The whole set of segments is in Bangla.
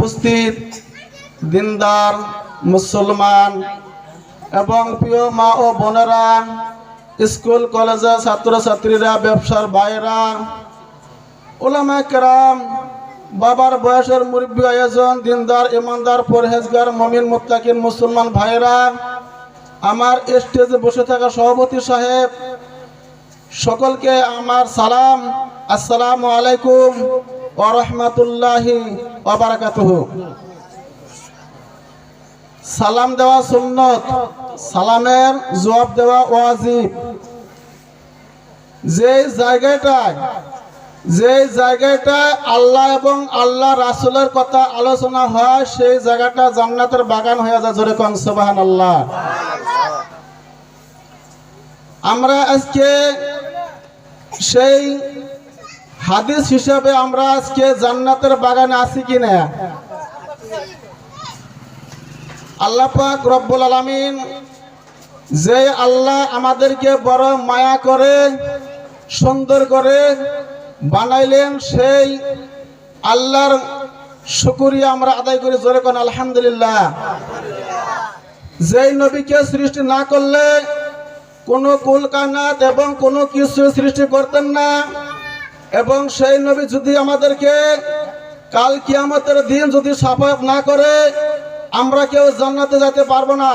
উপস্থিত দিনদার মুসলমান এবং প্রিয় মা ও বোনেরা, স্কুল কলেজের ছাত্রছাত্রীরা, ব্যবসার বাইরা ওলামা কেরাম, বাবার বয়সের মুরব্বী আয়োজন, দিনদার, ইমানদার, পরহেজগার, মমিন, মুত্তাকিন, মুসলমান ভাইরা আমার স্টেজে বসে থাকা সভাপতি সাহেব, সকলকে আমার সালাম, আসসালামু আলাইকুম। সালাম দেওয়া সুন্নত, সালামের জবাব দেওয়া ওয়াজিব। যে জায়গাটায় যে জায়গাটায় আল্লাহ এবং আল্লাহ রাসুলের কথা আলোচনা হয়, সেই জায়গাটা জান্নাতের বাগান হয়ে যায় জোরে কন সুবাহান আল্লাহ আমরা আজকে সেই হাদিস হিসাবে আমরা আজকে জান্নাতের বাগানে আছি কিনা আল্লাহ পাক রব্বুল আলামিন যে আল্লাহ আমাদেরকে বড় মায়া করে, সুন্দর করে বানাইলেন, সেই আল্লাহর শুকুরিয়া আমরা আদায় করি জোরে কোন আলহামদুলিল্লাহ। যেই নবীকে সৃষ্টি না করলে কোনো কুলকানাত এবং কোনো কিছু সৃষ্টি করতেন না। এবং সেই নবী যদি আমাদেরকে কাল কিয়ামতের দিন যদি সাফায়াত না করে, আমরা কেউ জান্নাতে যেতে পারব না।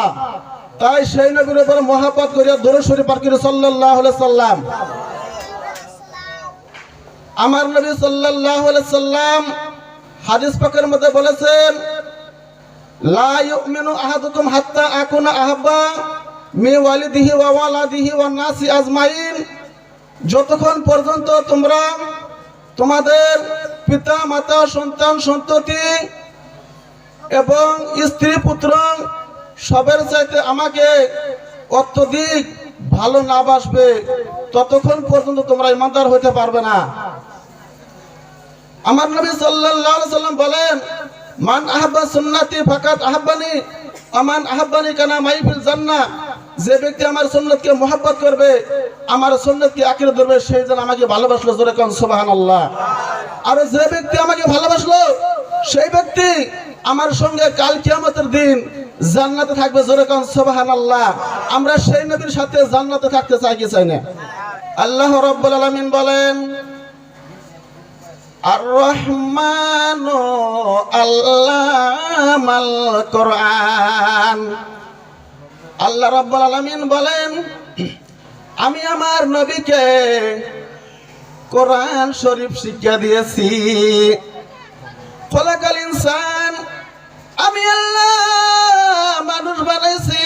তাই সেই নবীর উপর মহাপত করিয়া দরুদ শরীফ পাঠ করি সাল্লাম। আমার নবী আলাইহি সাল্লাম হাদিস পাকের মধ্যে বলেছেন, লা ইউমিনু হাত্তা আকুনা আহাব্বা মি ওয়ালিদিহি ওয়া ওয়ালাদিহি ওয়ান নাসি আজমাইন। যতক্ষণ পর্যন্ত তোমরা তোমাদের পিতা, মাতা, সন্তান, সন্ততি এবং স্ত্রী, পুত্র সবের চাইতে আমাকে অত্যধিক ভালো না বাসবে, ততক্ষণ পর্যন্ত তোমরা ইমানদার হইতে পারবে না। আমার নবী সাল্লাম বলেন, মান আহাব্বা সুন্নাতি ফাকাত আহাব্বানি আমান আহাব্বানি কানা মাই ফিল জান্নাহ। যে ব্যক্তি আমার সুন্নতকে মোহাব্বত করবে, আমার সুন্নতকে আঁকড়ে ধরবে সেই যেন আমাকে ভালোবাসলো জোরে কোন আল্লাহ আর যে ব্যক্তি আমাকে ভালোবাসলো, সেই ব্যক্তি আমার সঙ্গে কাল কিয়ামতের দিন জান্নাতে থাকবে জোরে কোন আল্লাহ আমরা সেই নবীর সাথে জান্নাতে থাকতে চাই কি চাই না? আল্লাহ রাব্বুল আলামিন বলেন আর রহমান আল্লামাল কোরআন। আল্লাহ রাব্বুল আলামিন বলেন, আমি আমার নবীকে কোরআন শরীফ শিক্ষা দিয়েছি। খোলাকাল ইনসান, আমি আল্লাহ মানুষ বানাইছি।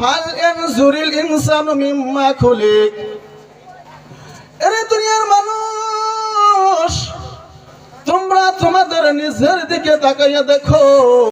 ফাল এনজুরিল ইনসানু মিম্মা খুলিক। এরে দুনিয়ার মানুষ, তোমরা তোমাদের নিজের দিকে তাকাইয়া দেখো।